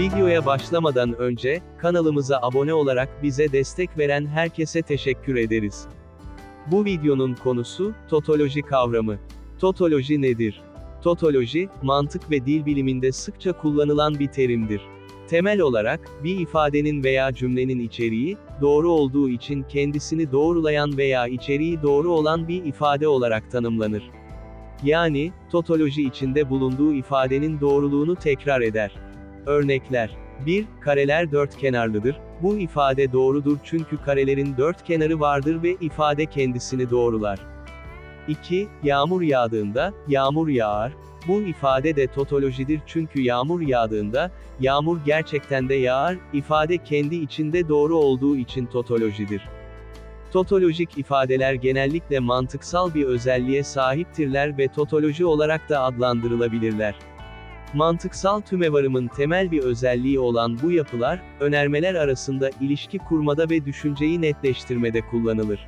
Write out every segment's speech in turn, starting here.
Videoya başlamadan önce, kanalımıza abone olarak bize destek veren herkese teşekkür ederiz. Bu videonun konusu, totoloji kavramı. Totoloji nedir? Totoloji, mantık ve dil biliminde sıkça kullanılan bir terimdir. Temel olarak, bir ifadenin veya cümlenin içeriği, doğru olduğu için kendisini doğrulayan veya içeriği doğru olan bir ifade olarak tanımlanır. Yani, totoloji içinde bulunduğu ifadenin doğruluğunu tekrar eder. Örnekler 1. Kareler dört kenarlıdır. Bu ifade doğrudur çünkü karelerin dört kenarı vardır ve ifade kendisini doğrular. 2. Yağmur yağdığında, yağmur yağar. Bu ifade de totolojidir çünkü yağmur yağdığında, yağmur gerçekten de yağar, ifade kendi içinde doğru olduğu için totolojidir. Totolojik ifadeler genellikle mantıksal bir özelliğe sahiptirler ve totoloji olarak da adlandırılabilirler. Mantıksal tümevarımın temel bir özelliği olan bu yapılar, önermeler arasında ilişki kurmada ve düşünceyi netleştirmede kullanılır.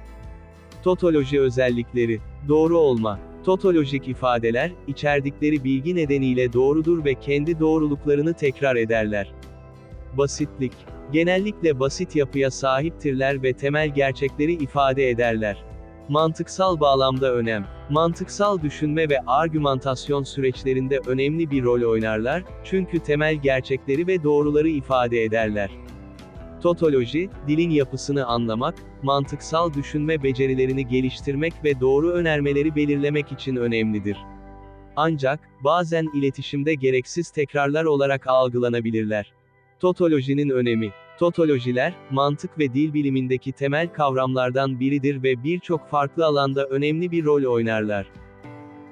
Totoloji özellikleri, doğru olma, totolojik ifadeler, içerdikleri bilgi nedeniyle doğrudur ve kendi doğruluklarını tekrar ederler. Basitlik, genellikle basit yapıya sahiptirler ve temel gerçekleri ifade ederler. Mantıksal bağlamda önem. Mantıksal düşünme ve argümantasyon süreçlerinde önemli bir rol oynarlar, çünkü temel gerçekleri ve doğruları ifade ederler. Totoloji, dilin yapısını anlamak, mantıksal düşünme becerilerini geliştirmek ve doğru önermeleri belirlemek için önemlidir. Ancak, bazen iletişimde gereksiz tekrarlar olarak algılanabilirler. Totolojinin önemi Totolojiler, mantık ve dil bilimindeki temel kavramlardan biridir ve birçok farklı alanda önemli bir rol oynarlar.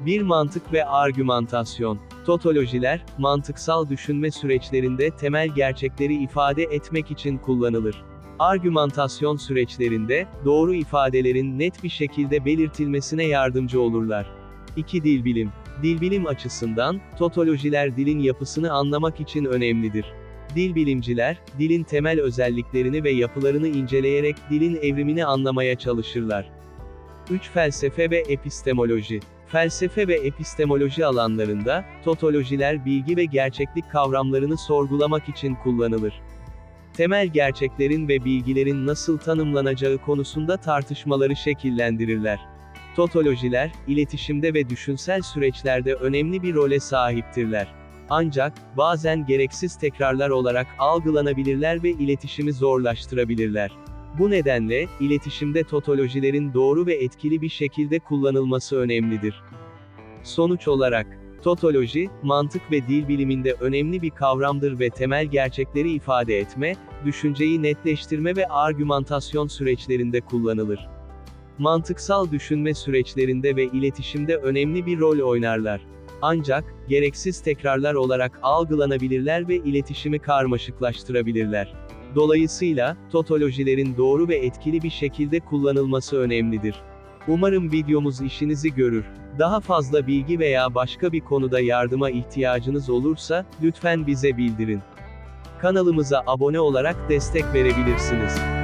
Bir mantık ve argümantasyon. Totolojiler, mantıksal düşünme süreçlerinde temel gerçekleri ifade etmek için kullanılır. Argümantasyon süreçlerinde, doğru ifadelerin net bir şekilde belirtilmesine yardımcı olurlar. 2. Dil bilim. Dil bilim açısından, totolojiler dilin yapısını anlamak için önemlidir. Dil bilimciler, dilin temel özelliklerini ve yapılarını inceleyerek dilin evrimini anlamaya çalışırlar. 3. Felsefe ve epistemoloji. Felsefe ve epistemoloji alanlarında, totolojiler bilgi ve gerçeklik kavramlarını sorgulamak için kullanılır. Temel gerçeklerin ve bilgilerin nasıl tanımlanacağı konusunda tartışmaları şekillendirirler. Totolojiler, iletişimde ve düşünsel süreçlerde önemli bir role sahiptirler. Ancak, bazen gereksiz tekrarlar olarak algılanabilirler ve iletişimi zorlaştırabilirler. Bu nedenle, iletişimde totolojilerin doğru ve etkili bir şekilde kullanılması önemlidir. Sonuç olarak, totoloji, mantık ve dil biliminde önemli bir kavramdır ve temel gerçekleri ifade etme, düşünceyi netleştirme ve argümantasyon süreçlerinde kullanılır. Mantıksal düşünme süreçlerinde ve iletişimde önemli bir rol oynarlar. Ancak, gereksiz tekrarlar olarak algılanabilirler ve iletişimi karmaşıklaştırabilirler. Dolayısıyla, totolojilerin doğru ve etkili bir şekilde kullanılması önemlidir. Umarım videomuz işinizi görür. Daha fazla bilgi veya başka bir konuda yardıma ihtiyacınız olursa, lütfen bize bildirin. Kanalımıza abone olarak destek verebilirsiniz.